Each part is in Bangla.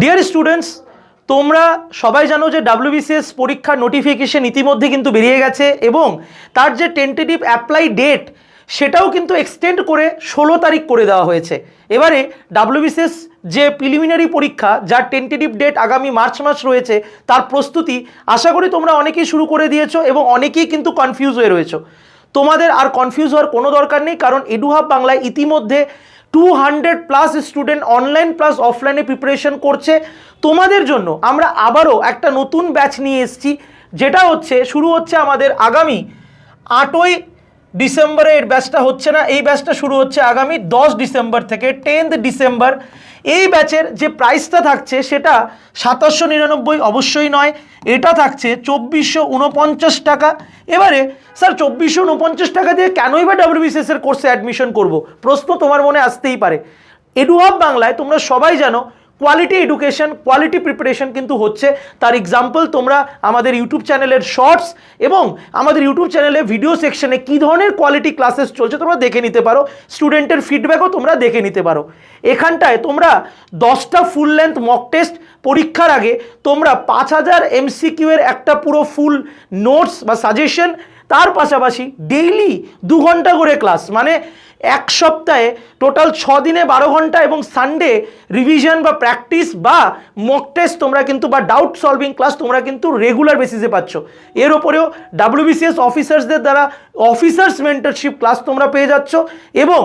ডিয়ার স্টুডেন্টস তোমরা সবাই জানো যে ডাব্লিউবিসিএস পরীক্ষার নোটিফিকেশন ইতিমধ্যে কিন্তু বেরিয়ে গেছে এবং তার যে টেন্টেটিভ অ্যাপ্লাই ডেট সেটাও কিন্তু এক্সটেন্ড করে ষোলো তারিখ করে দেওয়া হয়েছে। এবারে ডাব্লিউবিসিএস যে প্রিলিমিনারি পরীক্ষা, যার টেন্টেটিভ ডেট আগামী মার্চ মাস রয়েছে, তার প্রস্তুতি আশা করি তোমরা অনেকেই শুরু করে দিয়েছ এবং অনেকেই কিন্তু কনফিউজ হয়ে রয়েছো। তোমাদের আর কনফিউজ হওয়ার কোনো দরকার নেই, কারণ এডুহাব বাংলায় ইতিমধ্যে two hundred plus student online plus অফলাইনে প্রিপারেশন করছে। তোমাদের জন্য আমরা আবারও একটা নতুন ব্যাচ নিয়ে এসেছি, যেটা হচ্ছে, শুরু হচ্ছে আমাদের আগামী আটই ডিসেম্বরে এর ব্যাচটা হচ্ছে না, এই ব্যাচটা শুরু হচ্ছে আগামী দশ ডিসেম্বর থেকে টেন্থ ডিসেম্বর। এই ব্যাচের যে প্রাইসটা থাকছে সেটা সাতাশশো নিরানব্বই অবশ্যই নয়, এটা থাকছে চব্বিশশো উনপঞ্চাশ টাকা। এবারে, স্যার, চব্বিশশো উনপঞ্চাশ টাকা দিয়ে কেনই বা ডাব্লিউবিসিএস এর কোর্সে অ্যাডমিশন করব? প্রশ্ন তোমার মনে আসতেই পারে। এডুহাব বাংলায় তোমরা সবাই জানো কোয়ালিটি এডুকেশন কোয়ালিটি প্রিপারেশন কিন্তু হচ্ছে। তার এক্সাম্পল তোমরা আমাদের ইউটিউব চ্যানেলের শর্টস এবং আমাদের ইউটিউব চ্যানেলে ভিডিও সেকশনে কী ধরনের কোয়ালিটি ক্লাসেস চলছে তোমরা দেখে নিতে পারো। স্টুডেন্টের ফিডব্যাকও তোমরা দেখে নিতে পারো। এখানটায় তোমরা দশটা ফুল লেন্থ মক টেস্ট পরীক্ষার আগে তোমরা পাঁচ হাজার এমসিকিউ এর একটা পুরো ফুল নোটস বা সাজেশন তার পাশাপাশি ডেইলি দু ঘণ্টা করে ক্লাস মানে এক সপ্তাহে টোটাল ছ দিনে বারো ঘণ্টা এবং সানডে রিভিশন বা প্র্যাকটিস বা মক টেস্ট তোমরা কিন্তু বা ডাউট সলভিং ক্লাস তোমরা কিন্তু রেগুলার বেসিসে পাচ্ছ। এর ওপরেও ডাব্লিউবিসিএস অফিসার্সদের দ্বারা অফিসার্স মেন্টারশিপ ক্লাস তোমরা পেয়ে যাচ্ছ এবং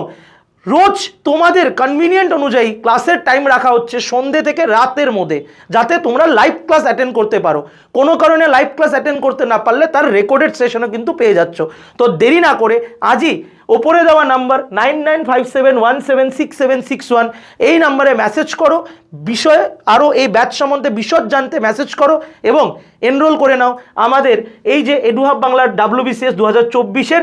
রোজ তোমাদের কনভিনিয়েন্ট অনুযায়ী ক্লাসের টাইম রাখা হচ্ছে সন্ধে থেকে রাতের মধ্যে, যাতে তোমরা লাইভ ক্লাস অ্যাটেন্ড করতে পারো। কোনো কারণে লাইভ ক্লাস অ্যাটেন্ড করতে না পারলে তার রেকর্ডেড সেশনও কিন্তু পেয়ে যাচ্ছ। তো দেরি না করে আজই ওপরে দেওয়া number nine nine five seven one seven six seven six one এই নাম্বারে মেসেজ করো, বিষয়ে আরও এই ব্যাচ সম্বন্ধে বিশদ জানতে মেসেজ করো এবং এনরোল করে নাও। আমাদের এই যে এডুহাব বাংলার ডাব্লিউবিসিএস দু হাজার চব্বিশের